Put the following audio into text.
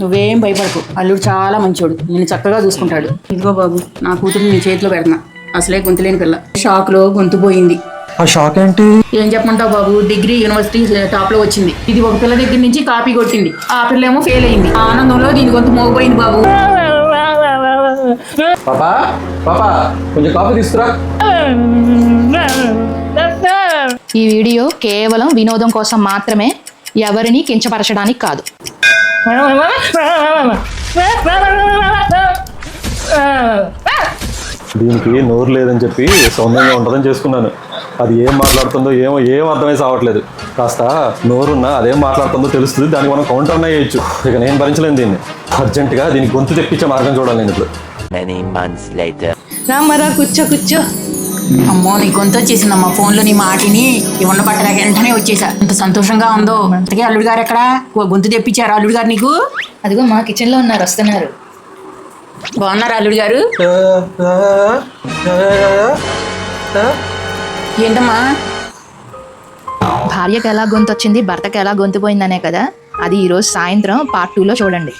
నువ్వేం భయపడకు. అల్లుడు చాలా మంచోడు. నేను చక్కగా చూసుకుంటాడు. ఇదిగో బాబు నా కూతురు నీ చేతిలో పెడుతున్నా అసలే గొంతు లేని పిల్ల. షాక్లో గొంతు పోయింది. ఆ షాక్ ఏంటి? ఏం చెప్పమంటావు బాబు? డిగ్రీ యూనివర్సిటీ టాప్లో వచ్చింది. ఇది ఒక పిల్ల దగ్గర నుంచి కాపీ కొట్టింది. ఆ పిల్ల ఏమో ఫెయిల్ అయింది. ఆ ఆనందంలో దీని గొంతు మోగిపోయింది బాబు. పాపా పాపా కొంచెం కాఫీ తీసుకురా. ఈ వీడియో కేవలం వినోదం కోసం మాత్రమే ఎవరిని కించపరచడానికి కాదు. దీనికి నోరు లేదని చెప్పి సౌమ్యంగా ఉంటుందని చేసుకున్నాను. అది ఏం మాట్లాడుతుందో ఏమో ఏం అర్థమై సావట్లేదు. కాస్త నోరున్నా అదేం మాట్లాడుతుందో తెలుస్తుంది. దానికి మనం కౌంటర్ అన్నా చేయొచ్చు ఇక నేను భరించలేను దీన్ని. అర్జెంటుగా దీనికి గొంతు తెప్పించే మార్గం చూడాలి నేను ఇప్పుడు. Many months later. రామరా కూర్చో కూర్చో. అమ్మో నీ గొంతు వచ్చేసిందమ్మా ఫోన్లో నీ మాటిని ఉన్న పట్టరా వెంటనే వచ్చేసా. ఎంత సంతోషంగా ఉందో. అంతకే అల్లుడు గారు ఎక్కడ? గొంతు తెప్పించారు అల్లుడు గారు నీకు? అదిగో మా కిచెన్లో ఉన్నారు వస్తున్నారు. బాగున్నారు అల్లుడు గారు? ఏంటమ్మా? భార్యకి ఎలా గొంతు వచ్చింది భర్తకి ఎలా గొంతు పోయిందనే కదా. అది ఈరోజు సాయంత్రం పార్ట్ టూలో చూడండి.